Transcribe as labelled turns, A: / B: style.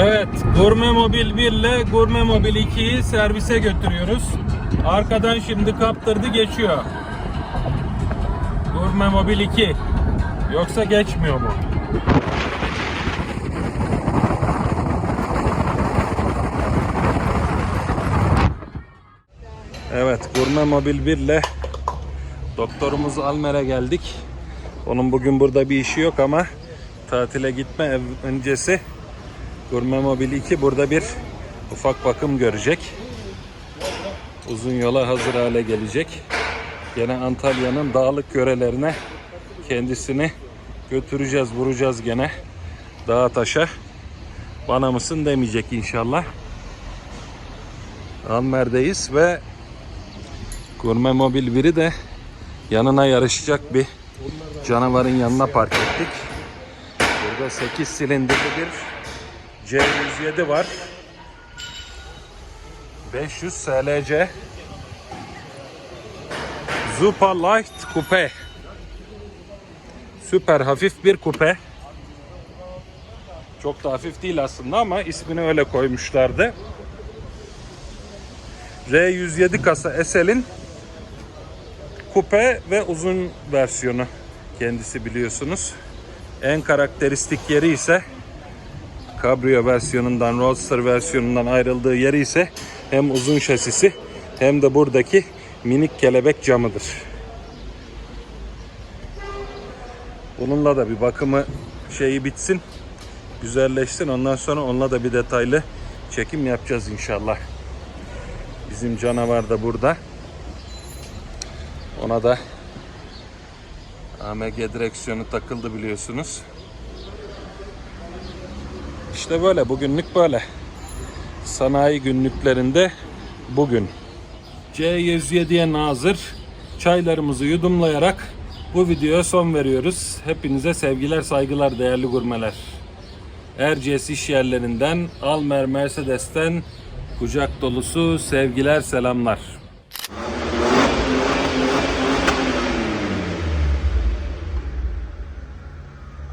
A: Evet, Gurme Mobil 1 ile Gurme Mobil 2'yi servise götürüyoruz. Arkadan şimdi kaptırdı geçiyor. Gurme Mobil 2. Yoksa geçmiyor mu? Evet, Gurme Mobil 1 ile doktorumuz Almer'e geldik. Onun bugün burada bir işi yok ama tatile gitme öncesi Gurme Mobil 2 burada bir ufak bakım görecek. Uzun yola hazır hale gelecek. Gene Antalya'nın dağlık yörelerine kendisini götüreceğiz, vuracağız gene. Dağa taşa. Bana mısın demeyecek inşallah. Almer'deyiz ve Gurme Mobil 1'i de yanına yarışacak bir canavarın yanına park ettik. Burada 8 silindirli bir C107 var. 500 SLC Zupa Light Coupe Süper hafif bir kupe. Çok da hafif değil aslında ama ismini öyle koymuşlardı. R107 kasa SL'in kupe ve uzun versiyonu kendisi biliyorsunuz. En karakteristik yeri ise Cabrio versiyonundan, Roadster versiyonundan ayrıldığı yeri ise hem uzun şasisi hem de buradaki minik kelebek camıdır. Bununla da bir bakımı şeyi bitsin, güzelleşsin. Ondan sonra onunla da bir detaylı çekim yapacağız inşallah. Bizim canavar da burada. Ona da AMG direksiyonu takıldı biliyorsunuz. İşte böyle bugünlük böyle. Sanayi günlüklerinde bugün. C107'ye nazır çaylarımızı yudumlayarak bu videoya son veriyoruz. Hepinize sevgiler saygılar değerli gurmeler. Erciyes iş yerlerinden Almer Mercedes'ten kucak dolusu sevgiler selamlar.